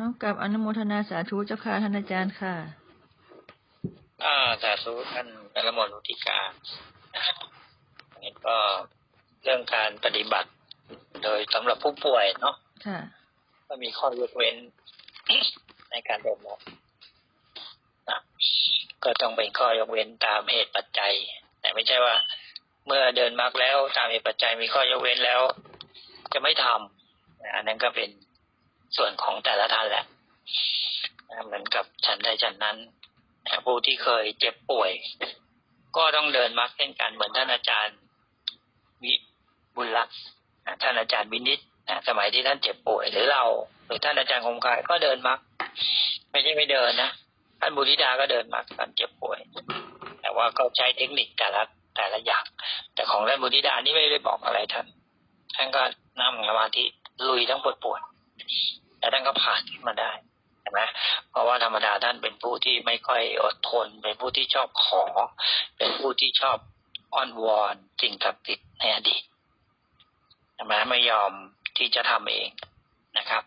น้อมกับอนุโมทนาสาธุเจ้าค่ะท่านอาจารย์ค่ะ อ่าสาธุท่านนรมนวุฒิกาอันนี้ก็เรื่องการปฏิบัติ โดยสำหรับผู้ป่วยเนาะค่ะก็มีข้อยกเว้นในการเดินรถนะก็ต้องเป็นข้อยกเว้นตามเหตุปัจจัย แต่ไม่ใช่ว่า เมื่อเดินมากแล้วตามเหตุปัจจัยมีข้อยกเว้นแล้ว จะไม่ทำนะอันนั้นก็เป็น ส่วนของแต่ละท่านแหละเหมือนกับฉันใดฉันนั้นผู้ที่เคยเจ็บป่วย ก็ต้องเดินมรรคเช่นกันเหมือนท่านอาจารย์วิบุญรักษ์ท่านอาจารย์วินิตสมัยที่ท่านเจ็บป่วยหรือเราหรือท่านอาจารย์คงคายก็เดินมรรคไม่ใช่ไม่เดินนะท่านบุริดาก็เดินมรรคตอนเจ็บป่วย แต่ว่าก็ใช้เทคนิคแต่ละแต่ละอย่าง แต่ของท่านบุริดานี่ไม่ได้บอกอะไรท่านท่านก็นั่งสมาธิลุยทั้งปวดปวด แต่ท่านก็ผ่านขึ้นมาได้เห็นไหมเพราะว่าธรรมดาท่านเป็นผู้ที่ไม่ค่อยอดทน เป็นผู้ที่ชอบขอ เป็นผู้ที่ชอบอ้อนวอนสิ่งศักดิ์สิทธิ์ในอดีตใช่ไหมไม่ยอมที่จะทำเองนะครับ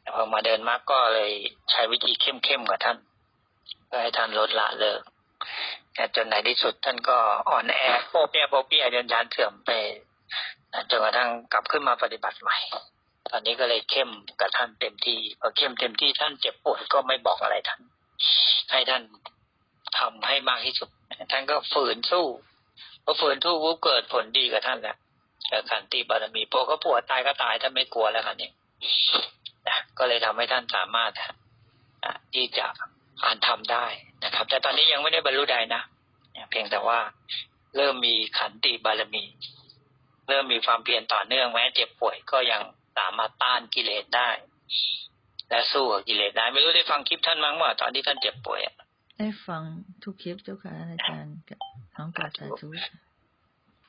แต่พอมาเดินมากก็เลยใช้วิธีเข้มๆกับท่านเพื่อให้ท่านลดละเลิกจนในที่สุดท่านก็อ่อนแอโป๊ะเปียโป๊ะเปียจนยานเสื่อมไปจนกระทั่งกลับขึ้นมาปฏิบัติใหม่ ตอนนี้ก็เลยเข้มกับท่านเต็มที่พอเข้มเต็มที่ท่านเจ็บปวดก็ไม่บอกอะไรท่าน ให้ท่านทำให้มากที่สุด ท่านก็ฝืนสู้พอฝืนสู้ปุ๊บเกิดผลดีกับท่านแล้วกิดขันติบารมีพอก็ปวดตายก็ตายท่านไม่กลัวแล้วครับนี่นะก็เลยทำให้ท่านสามารถที่จะอ่านทำได้นะครับ แต่ตอนนี้ยังไม่ได้บรรลุใดนะเพียงแต่ว่าเริ่มมีขันติบารมี เริ่มมีความเพียรต่อเนื่องแม้เจ็บป่วยก็ยัง สามารถต้านกิเลสได้ และสู้กับกิเลสได้ ไม่รู้ได้ฟังคลิปท่านมั้งว่าตอนที่ท่านเจ็บป่วยอะได้ฟังทุกคลิปเจ้าค่ะท่านอาจารย์กับน้อมกับสาธุ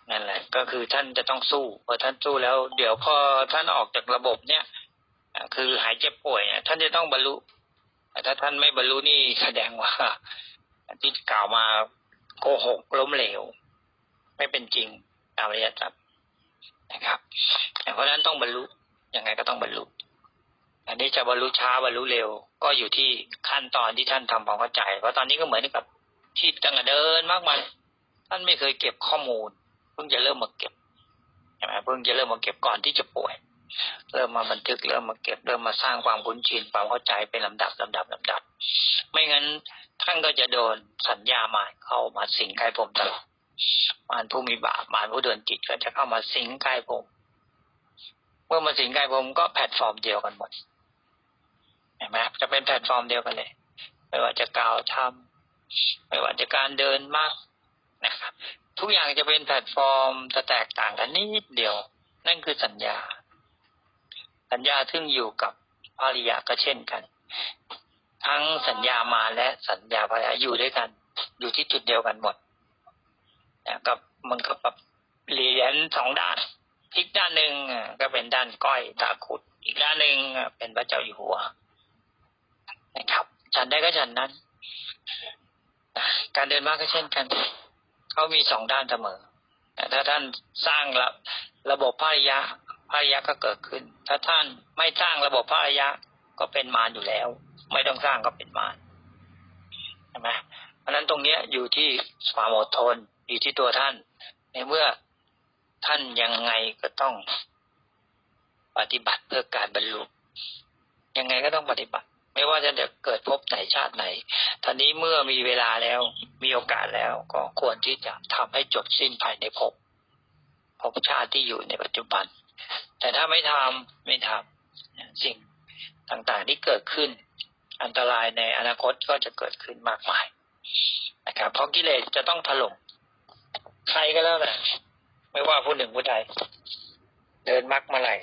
นั่นแหละ ก็คือท่านจะต้องสู้พอท่านสู้แล้ว เดี๋ยวพอท่านออกจากระบบเนี่ยอ่าคือหายเจ็บป่วยเนี่ยท่านจะต้องบรรลุแต่ถ้าท่านไม่บรรลุนี่แสดงว่าที่กล่าวมาโกหกล้มเหลว ไม่เป็นจริงตามอริยสัจนะครับเพราะฉะนั้นต้องบรรลุ ยังไงก็ต้องบรรลุ อันนี้จะบรรลุช้าบรรลุเร็ว ก็อยู่ที่ขั้นตอนที่ท่านทำความเข้าใจ เพราะตอนนี้ก็เหมือนกับที่ตั้งแต่เดินมากมายท่านไม่เคยเก็บข้อมูล เพิ่งจะเริ่มมาเก็บใช่ไหมเพิ่งจะเริ่มมาเก็บก่อนที่จะป่วย เริ่มมาบันทึกเริ่มมาเก็บเริ่มมาสร้างความคุ้นชินความเข้าใจเป็นลำดับลำดับลำดับ ไม่งั้นท่านก็จะโดนสัญญาหมายเข้ามาสิงกายผมตลอดมารผู้มีบาปมารผู้เดินจิตก็จะเข้ามาสิงกายผม มื่อมาสิงกายผมก็แพลตฟอร์มเดียวกันหมดเห็นไหมจะเป็นแพลตฟอร์มเดียวกันเลย ไม่ว่าจะกล่าวทำไม่ว่าจะการเดินมากนะครับทุกอย่างจะเป็นแพลตฟอร์มจะแตกต่างกันนิดเดียว นั่นคือสัญญา สัญญาซึ่งอยู่กับภริยาก็เช่นกัน ทั้งสัญญามาและสัญญาภริยาอยู่ด้วยกัน อยู่ที่จุดเดียวกันหมดนะกับมันก็แบบเหรียญสองด้าน อีกด้านหนึ่งก็เป็นด้านก้อยตาขุด อีกด้านหนึ่งเป็นพระเจ้าอยู่หัว นะครับ ฉันได้ก็ฉันนั้น การเดินมากก็เช่นกันเขามีสองด้านเสมอถ้าท่านสร้างระระบบภริยะภริยะก็เกิดขึ้น ถ้าท่านไม่สร้างระบบภริยะก็เป็นมารอยู่แล้ว ไม่ต้องสร้างก็เป็นมารใช่ไหมเพราะฉะนั้นตรงเนี้ยอยู่ที่ความอดทนอยู่ที่ตัวท่าน ในเมื่อ ท่านยังไงก็ต้องปฏิบัติเพื่อการบรรลุยังไงก็ต้องปฏิบัติ ไม่ว่าจะเกิดพบไหนชาติไหนตอนนี้เมื่อมีเวลาแล้วมีโอกาสแล้วก็ควรที่จะทำให้จบสิ้นภายในภพภพชาติที่อยู่ในปัจจุบัน แต่ถ้าไม่ทำไม่ทำสิ่งต่างๆที่เกิดขึ้น อันตรายในอนาคตก็จะเกิดขึ้นมากมายนะครับเพราะกิเลสจะต้องถล่มใครก็แล้วแหละ ไม่ว่าผู้หนึ่งผู้ใดเดินมักเมื่อไหร่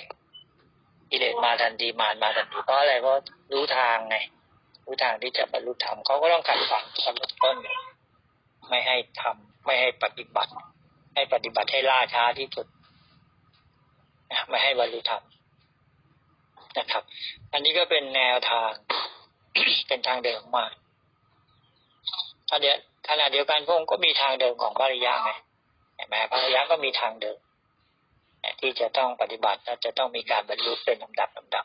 กิเลสมาทันทีมารมาทันทีเพราะอะไรเพราะรู้ทางไงรู้ทางที่จะบรรลุธรรมเขาก็ต้องขัดขวางตอนเริ่มต้นไม่ให้ทำไม่ให้ปฏิบัติ ให้ปฏิบัติให้ล่าช้าที่สุดไม่ให้บรรลุธรรมนะครับ อันนี้ก็เป็นแนวทาง เป็นทางเดินของมารขณะเดียวขณะเดียวกันพระองค์ก็มีทางเดินของภริยาไง เห็นไหมภริยาก็มีทางเดินที่จะต้องปฏิบัติและจะต้องมีการบรรลุเป็นลำดับลำดับ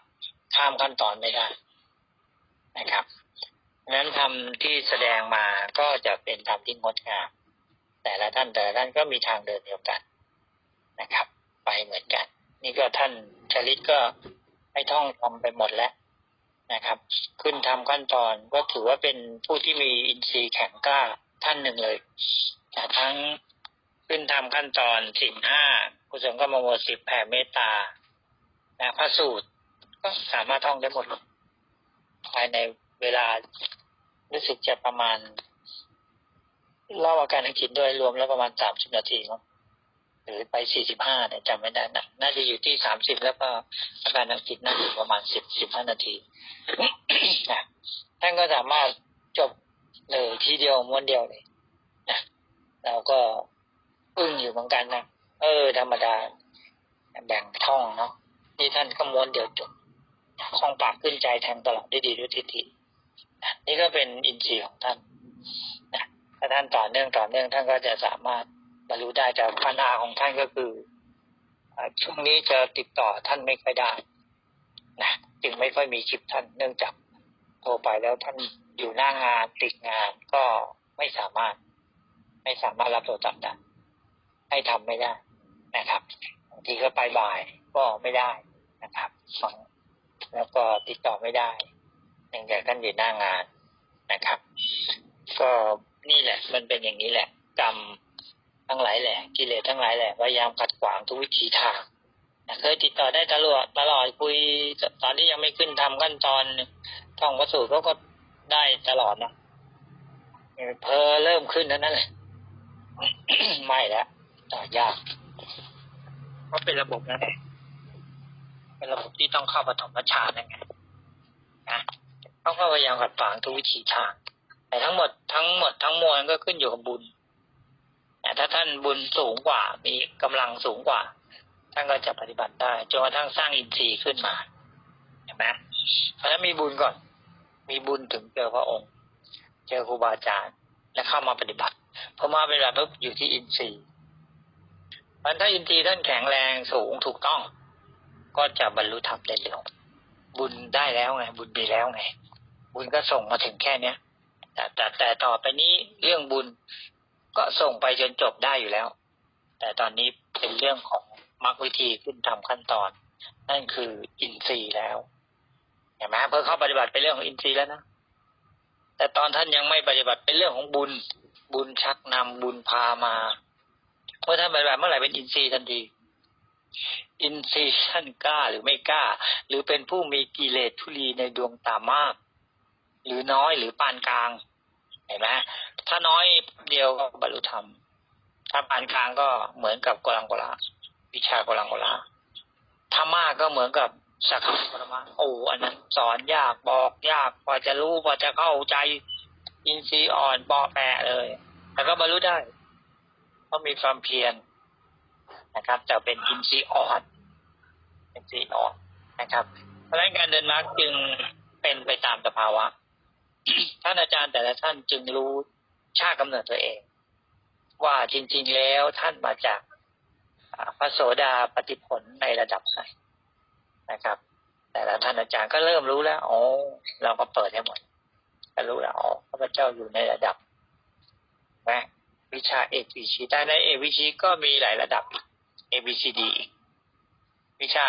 ข้ามขั้นตอนไม่ได้นะครับนั้นธรรมที่แสดงมาก็จะเป็นธรรมที่งดงาม แต่ละท่านแต่ละท่านก็มีทางเดินเดียวกันนะครับ ไปเหมือนกัน นี่ก็ท่านชลิตก็ให้ท่องทำไปหมดแล้วนะครับ ขึ้นทำขั้นตอนก็ถือว่าเป็นผู้ที่มีอินทรีย์แข็งกล้าท่านหนึ่งเลยทั้ง ขึ้นทำขั้นตอนสิ่งห้ากุศลก็มโมสิบแผ่เมตตานะพระสูตรก็สามารถท่องได้หมด ภายในเวลารู้สึกจะประมาณเล่าอาการทางจิตด้วยรวมแล้วประมาณสามสิบนาทีมั้งหรือไปสี่สิบห้าเนี่ยจำไม่ได้นะน่าจะอยู่ที่สามสิบแล้วก็อาการทางจิตน่าจะประมาณสิบสิบห้านาทีนะท่านก็สามารถจบเลยทีเดียวม้วนเดียวเลยนะเราก็ อึ้งอยู่เหมือนกันนะเออ ธรรมดา แบ่งท่องเนาะนี่ท่านก็ม้วนเดียวจบคล่องปากขึ้นใจแทงตลอดได้ดีด้วยทิฏฐินี่ก็เป็นอินทรีย์ของท่านนะถ้าท่านต่อเนื่องต่อเนื่องท่านก็จะสามารถบรรลุได้แต่ปัญหาของท่านก็คือช่วงนี้จะติดต่อท่านไม่ค่อยได้นะจึงไม่ค่อยมีคลิปท่านเนื่องจากโทรไปแล้วท่านอยู่หน้างานติดงานก็ไม่สามารถ ไม่สามารถรับโทรศัพท์ได้ ให้ทำไม่ได้นะครับบางทีก็ไปบ่ายก็ไม่ได้นะครับสองแล้วก็ติดต่อไม่ได้เนื่องจากท่านอยู่หน้างานนะครับ ก็นี่แหละ มันเป็นอย่างนี้แหละ กรรมทั้งหลายแหละกิเลสทั้งหลายแหละพยายามขัดขวางทุกวิถีทางนะเคยติดต่อได้ตลอดตลอดคุยตอนที่ยังไม่ขึ้นทำขั้นตอนท่องวัสูตรเขาก็ได้ตลอดนะเพอเริ่มขึ้นเท่านั้นแหละไม่แล้ว ต่อยาก เพราะเป็นระบบนั่นแหละเป็นระบบที่ต้องเข้าปฐมฌานนั่นไงนะเขาก็พยายามขัดขวางทุกวิถีทาง แต่ทั้งหมดทั้งหมดทั้งมวลก็ขึ้นอยู่กับบุญแต่ถ้าท่านบุญสูงกว่า มีกำลังสูงกว่า ท่านก็จะปฏิบัติได้จนกระทั่งสร้างอินทรีย์ขึ้นมาเห็นไหมเพราะฉะนั้นมีบุญก่อน มีบุญถึงเจอพระองค์ เจอครูบาอาจารย์ และเข้ามาปฏิบัติพอมาปฏิบัติปุ๊บอยู่ที่อินทรีย์ เพราะฉะนั้นถ้าอินทรีย์ท่านแข็งแรงสูงถูกต้อง ก็จะบรรลุธรรมได้เร็วบุญได้แล้วไง บุญมีแล้วไง บุญก็ส่งมาถึงแค่เนี้ยแต่แต่แต่ต่อไปนี้เรื่องบุญก็ส่งไปจนจบได้อยู่แล้ว แต่ตอนนี้เป็นเรื่องของมรรควิธีขึ้นทำขั้นตอน นั่นคืออินทรีย์แล้วเห็นไหมเพื่อเข้าปฏิบัติเป็นเรื่องของอินทรีย์แล้วนะแต่ตอนท่านยังไม่ปฏิบัติเป็นเรื่องของบุญ บุญชักนำบุญพามา เมื่อท่านปฏิบัติเมื่อไหร่เป็นอินทรีย์ทันที อินทรีย์ท่านกล้าหรือไม่กล้า หรือเป็นผู้มีกิเลสทุลีในดวงตามาก หรือน้อยหรือปานกลางเห็นไหมถ้าน้อยเดียวก็บรรลุธรรม ถ้าปานกลางก็เหมือนกับกลังกลาวิชากลังกลาถ้ามากก็เหมือนกับสักขะปรมาโอ้อันนั้นสอนยากบอกยากกว่าจะรู้กว่าจะเข้าใจ อินทรีย์อ่อนปอแปะเลย แต่ก็บรรลุได้ เพราะมีความเพียรนะครับ จะเป็นอินทรีย์อ่อนอินทรีย์อ่อนนะครับ เพราะฉะนั้นการเดินมรรคจึงเป็นไปตามสภาวะท่านอาจารย์แต่ละท่านจึงรู้ชาติกำเนิดตัวเอง ว่าจริง ๆ แล้วท่านมาจากอ่าพระโสดาปฏิผลในระดับไหนนะครับ แต่ละท่านอาจารย์ก็เริ่มรู้แล้วอ๋อเราก็เปิดให้หมดก็รู้แล้วอ๋อพระเจ้าอยู่ในระดับนะ วิชาเอกวิชีแต่ในเอกวิชีก็มีหลายระดับ A B C D อีกวิชา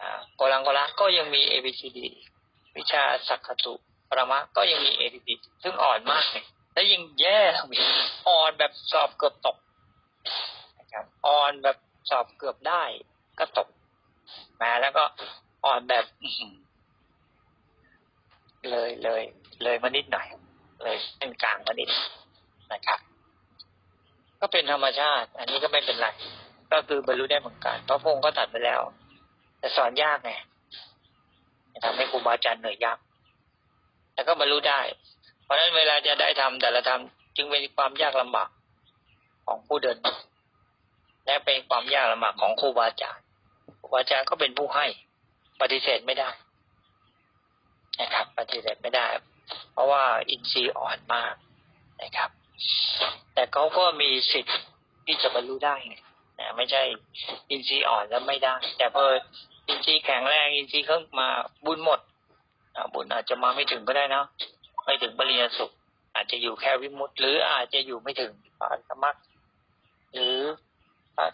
อ่าโกลังโกละก็ยังมี A B C D อีกวิชาสักขตุปรมะก็ยังมี A B C ซึ่งอ่อนมากเลยและยิ่งแย่ลงอีกอ่อนแบบสอบเกือบตกนะครับอ่อนแบบสอบเกือบได้ก็ตกมาแล้วก็อ่อนแบบเลยเลย เลยมานิดหน่อย เลยเป็นกลางมานิดนะครับ ก็เป็นธรรมชาติ อันนี้ก็ไม่เป็นไร ก็คือบรรลุได้เหมือนกันเพราะพระองค์ก็ตัดไปแล้ว แต่สอนยากไงทำให้ครูบาอาจารย์เหนื่อยยากแต่ก็บรรลุได้ เพราะฉะนั้นเวลาจะได้ทำแต่ละทำจึงเป็นความยากลำบากของผู้เดิน และเป็นความยากลำบากของครูบาอาจารย์ครูบาอาจารย์ก็เป็นผู้ให้ ปฏิเสธไม่ได้นะครับ ปฏิเสธไม่ได้ เพราะว่าอินทรีย์อ่อนมากนะครับ แต่เขาก็มีสิทธิ์ที่จะบรรลุได้ไงนะไม่ใช่อินทรีย์อ่อนแล้วไม่ได้ แต่พออินทรีย์แข็งแรงอินทรีย์เขามาบุญหมดบุญอาจจะมาไม่ถึงก็ได้นะไม่ถึงปริญญาสุข อาจจะอยู่แค่วิมุตติหรืออาจจะอยู่ไม่ถึงปานสมัคหรือ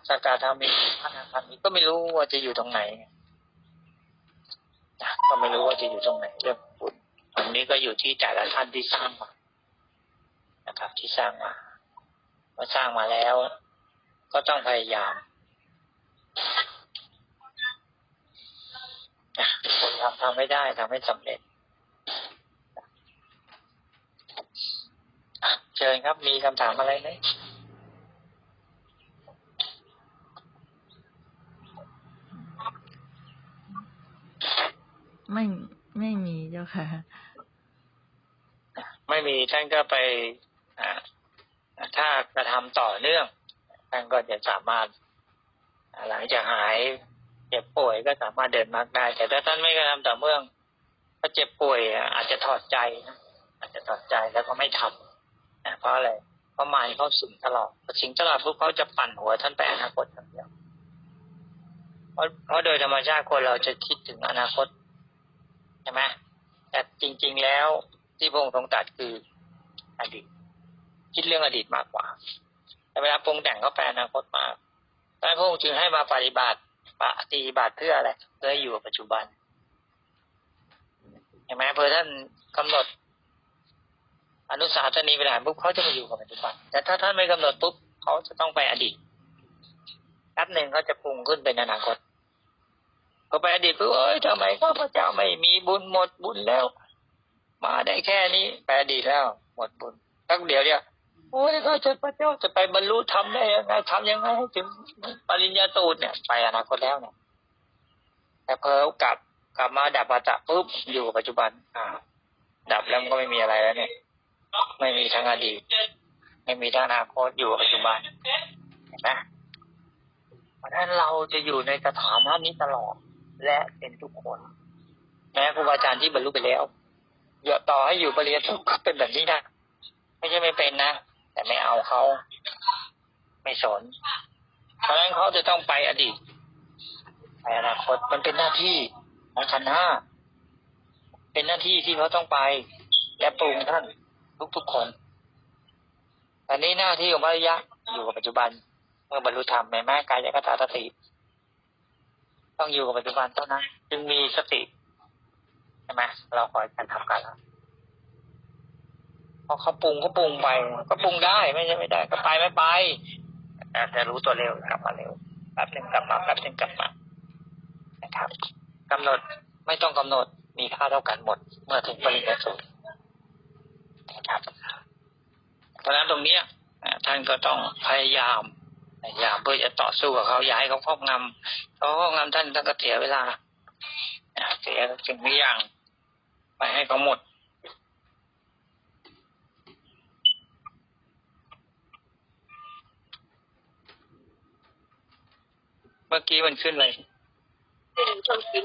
สกาธรรมิพระนาคามีก็ไม่รู้ว่าจะอยู่ตรงไหนก็ไม่รู้ว่าจะอยู่ตรงไหนเรื่องบุญอันนี้ก็อยู่ที่แต่ละท่านที่สร้างมา นะครับ ที่สร้างมาเมื่อสร้างมาแล้ว ก็ต้องพยายามนะคนทำทำไม่ได้ทำให้สำเร็จอะเชิญครับ มีคำถามอะไรไหมไม่ไม่มีเจ้าค่ะ ไม่มีท่านก็ไปอ่า ถ้ากระทำต่อเนื่องท่านก็จะสามารถหลังจากหายเจ็บป่วยก็สามารถเดินมากได้ แต่ถ้าท่านไม่กระทำต่อเมื่องถ้าเจ็บป่วยอาจจะถอดใจนะอาจจะถอดใจแล้วก็ไม่ทำนะเพราะอะไรเพราะมายเขาสิงตลอดพอสิงตลอดปุ๊บเขาจะปั่นหัวท่านไปอนาคตอย่างเดียวเพราะเพราะโดยธรรมชาติคนเราจะคิดถึงอนาคตใช่ไหมแต่จริง ๆแล้วที่พงค์ทรงตัดคืออดีต คิดเรื่องอดีตมากกว่า แต่เวลาปรุงแต่งก็ไปอนาคตมากดังนั้นพระองค์จึงให้มาปฏิบัติปฏิบัติเพื่ออะไรเพื่ออยู่กับปัจจุบันเห็นไหมเพื่อท่านกำหนด อนุสาสนีเวลาปุ๊บเขาจะมาอยู่กับปัจจุบัน แต่ถ้าท่านไม่กำหนดปุ๊บเขาจะต้องไปอดีตแป๊บหนึ่งเขาจะปรุงขึ้นเป็นอนาคตพอไปอดีตปุ๊บเอ้ยทำไมข้าพเจ้าไม่มีบุญหมดบุญแล้ว มาได้แค่นี้ไปอดีตแล้ว หมดบุญตั้งเดียวเดียว โอ้ยข้าพระเจ้าจะไปบรรลุธรรมได้ยังไงทำยังไงให้ถึงปริญญาตูดเนี่ย ไปอนาคตแล้วเนี่ยแต่เพอกลับกลับมาดับปัจจะปุ๊บอยู่ปัจจุบัน อ่า ดับแล้วมันก็ไม่มีอะไรแล้วเนี่ย ไม่มีทั้งอดีตไม่มีทั้งอนาคตอยู่ปัจจุบันเห็นไหมเพราะฉะนั้นเราจะอยู่ในสถานะนี้ตลอด และเป็นทุกคนแม้ครูบาอาจารย์ที่บรรลุไปแล้วอย่าต่อให้อยู่ปริญญาโทก็เป็นแบบนี้นะไม่ใช่ไม่เป็นนะ แต่ไม่เอาเขาไม่สน เพราะฉะนั้นเขาจะต้องไปอดีตไปอนาคตมันเป็นหน้าที่ของขันห้าเป็นหน้าที่ที่เขาต้องไป และปรุงท่านทุกๆคนอันนี้หน้าที่ของพระยะอยู่กับปัจจุบัน เมื่อบรรลุธรรมแม้กายคตาสติ ต้องอยู่กับปัจจุบันเท่านั้น จึงมีสติใช่ไหมเราคอยการทำกันแล้ว พอเขาปรุงก็ปรุงไปก็ปรุงได้ไม่ใช่ไม่ได้ก็ไปไม่ไปแต่รู้ตัวเร็วกลับมาเร็วแป๊บหนึ่งกลับมาแป๊บหนึ่งกลับมานะครับกำหนดไม่ต้องกำหนดมีค่าเท่ากันหมด เมื่อถึงปริญญาสูตรนะครับเพราะฉะนั้นตรงเนี้ยท่านก็ต้องพยายามพยายามเพื่อจะต่อสู้กับเขาอย่าให้เขาครอบงำเขาครอบงำท่านท่านก็เสียเวลาเสียสิ่งทุกอย่าง ไปให้เขาหมด เมื่อกี้มันขึ้นเลยเป็นคนกิน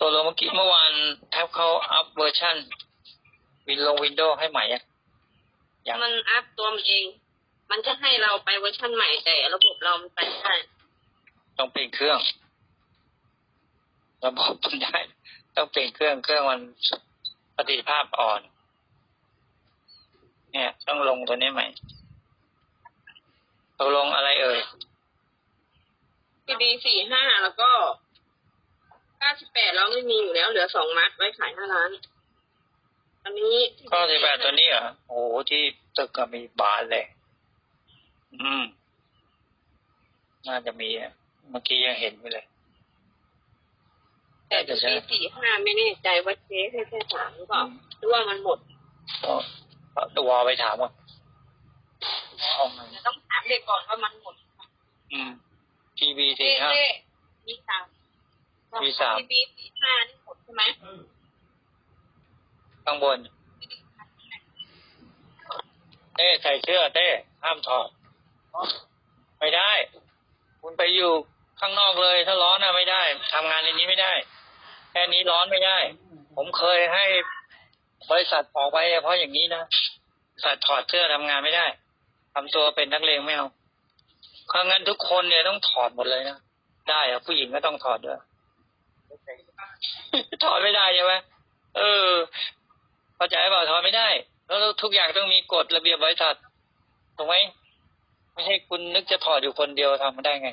ตัวลงเมื่อกี้เมื่อวานแทบเขาอัพเวอร์ชันวินลงวินโดว์ให้ใหม่อะยังมันอัพตัวมันเอง มันจะให้เราไปเวอร์ชันใหม่แต่ระบบเรามันไปไม่ได้ต้องเปลี่ยนเครื่อง ระบบมันได้ ต้องเปลี่ยนเครื่องเครื่องมันประสิทธิภาพอ่อน เนี่ย ต้องลงตัวนี้ใหม่ตกลงอะไรเอ่ย พีดีสี่ห้าแล้วก็เก้าสิบแปดเราไม่มีอยู่แล้ว เหลือสองมัดไว้ขายห้าล้านอันนี้ก็สิบแปดตัวนี้เหรอโอ้โหที่ตึกก็มีบานเลย อืม น่าจะมีอะเมื่อกี้ยังเห็นไปเลยแต่พีดีสี่ห้าไม่แน่ใจว่าเจ๊ให้แค่สามหรือเปล่าหรือว่ามันหมดก็ก็ตัวไปถามว่าเอาไงต้องถามเด็กก่อนว่ามันหมด อืม PB เจ๊สี่ห้าเจ๊มีสามมีสามพีดีสี่ห้านี่หมดใช่ไหมข้างบน เต้ใส่เสื้อเต้ห้ามถอดไม่ได้ คุณไปอยู่ข้างนอกเลย ถ้าร้อนอะไม่ได้ทำงานในนี้ไม่ได้ แค่นี้ร้อนไม่ได้ ผมเคยให้บริษัทออกไปเพราะอย่างนี้นะบริษัทถอดเสื้อทำงานไม่ได้ทำตัวเป็นนักเลงไม่เอา เพราะงั้นทุกคนเนี่ยต้องถอดหมดเลยนะได้อะผู้หญิงก็ต้องถอดด้วยถอนไม่ได้ใช่ไหมเออเข้าใจเปล่าถอนไม่ได้ แล้วทุกอย่างต้องมีกฎระเบียบบริษัทถูกไหมไม่ใช่คุณนึกจะถอดอยู่คนเดียวทำไม่ได้ไง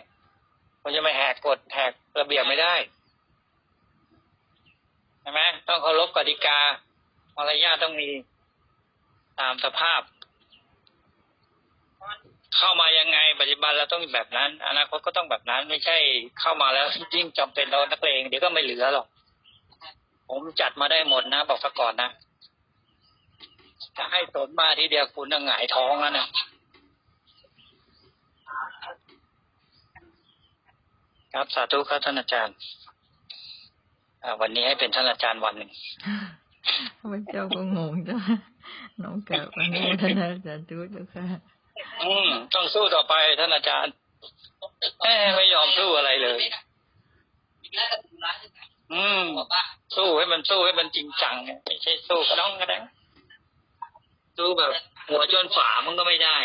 คุณจะไม่แหกกฎแหกระเบียบไม่ได้ใช่ไหมต้องเคารพกติกามารยาทต้องมีตามสภาพ เข้ามายังไงปัจจุบันเราต้องแบบนั้น อนาคตก็ต้องแบบนั้น ไม่ใช่เข้ามาแล้วยิ่งจำเป็นเรานักเลงเดี๋ยวก็ไม่เหลือหรอก ผมจัดมาได้หมดนะบอกซะก่อนนะจะให้สนมาทีเดียวคุณหงายท้องแล้วนะครับสาธุครับท่านอาจารย์วันนี้ให้เป็นท่านอาจารย์วันหนึ่งข้าพเจ้าก็งงจ้ะน้องเกราบอนุโมทนาสาธุเจ้าค่ะ อืม ต้องสู้ต่อไปท่านอาจารย์แม่ไม่ยอมสู้อะไรเลย อืม สู้ให้มันสู้ให้มันจริงจังไม่ใช่สู้กระด้องกระแดงสู้แบบ หัวจนฝามันก็ไม่ได้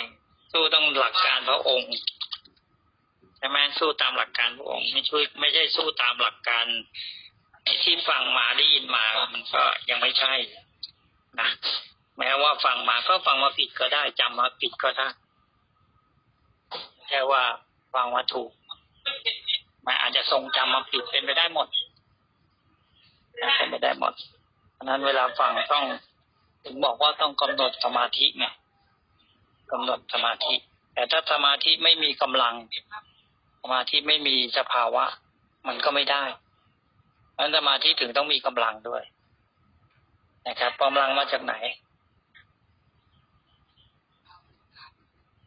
สู้ต้องหลักการพระองค์ใช่ไหมสู้ตามหลักการพระองค์ไม่ช่วยไม่ใช่สู้ตามหลักการที่ฟังมาได้ยินมามันก็ยังไม่ใช่นะแม้ว่าฟังมาก็ฟังมาผิดก็ได้จำมาผิดก็ได้ ค่ว่าฟังมาถูกมันอาจจะทรงจำมาผิดเป็นไปได้หมดเป็นไปได้หมดเพราะนั้นเวลาฟังต้องถึงบอกว่าต้องกำหนดสมาธิไงกำหนดสมาธิ แต่ถ้าสมาธิไม่มีกำลัง สมาธิไม่มีสภาวะ มันก็ไม่ได้เพราะฉะนั้นสมาธิถึงต้องมีกำลังด้วย นะครับกำลังมาจากไหน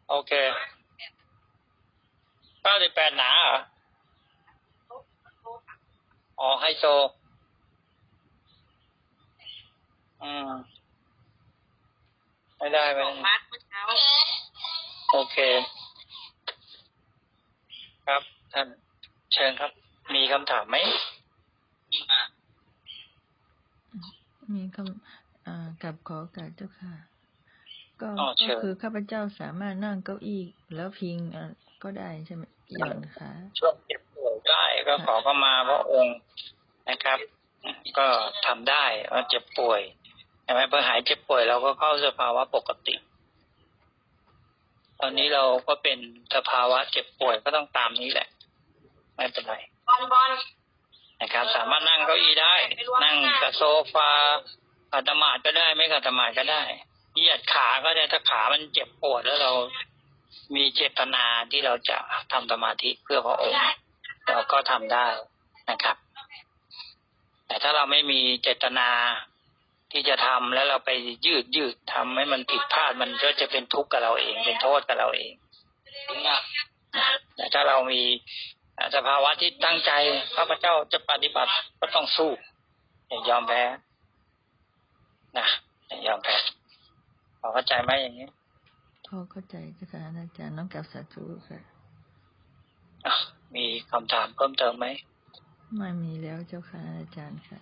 โอเค เก้าสิบแปดหนาเหรออ๋อไฮโซ อืม ไม่ได้ไม่สองได้มัดเมื่อเช้า โอเค ครับ ท่าน เชิญครับ มีคำถามไหม มีคำอ่ากับขอโอกาสเจ้าค่ะ ก็อ๋อเชิก็ญคือข้าพเจ้าสามารถนั่งเก้าอี้แล้วพิงอะก็ได้ใช่ไหมหย่อนขา ช่วงเจ็บป่วยได้ก็ขอเข้ามาพระองค์นะครับ ก็ทำได้ว่าเจ็บป่วยใช่ไหมพอหายเจ็บป่วยเราก็เข้าสภาวะปกติ ตอนนี้เราก็เป็นสภาวะเจ็บป่วยก็ต้องตามนี้แหละ ไม่เป็นไรบอลบอลนะครับ สามารถนั่งเก้าอี้ได้ นั่งกับโซฟาขัดสมาธิก็ได้ ไม่ขัดสมาธิก็ได้เหยียดขาก็ได้ถ้าขามันเจ็บปวดแล้วเรา มีเจตนาที่เราจะทำสมาธิเพื่อพระองค์ เราก็ทำได้นะครับ แต่ถ้าเราไม่มีเจตนาที่จะทำแล้วเราไปยืดยืดทำให้มันผิดพลาดมันก็จะเป็นทุกข์กับเราเอง เป็นโทษกับเราเองนะแต่ถ้าเรามีอ่าสภาวะที่ตั้งใจข้าพเจ้าจะปฏิบัติก็ต้องสู้อย่ายอมแพ้นะอย่ายอมแพ้พอเข้าใจไหมอย่างนี้ พอเข้าใจเจ้าค่ะอาจารย์น้องกราบสาธุค่ะอะ มีคำถามเพิ่มเติมไหมไม่มีแล้วเจ้าค่ะอาจารย์ค่ะ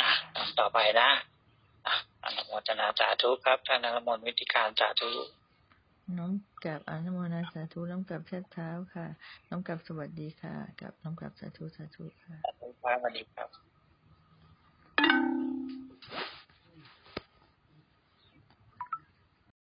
อะตามต่อไปนะอะอนุโมทนาสาธุครับท่านอนุโมทวิธีการสาธุน้องกับอนุโมทนาสาธุน้องกับเช็ดเท้าค่ะ น้องกับสวัสดีค่ะ กับน้องกับสาธุสาธุค่ะสาธุครับสวัสดีครับ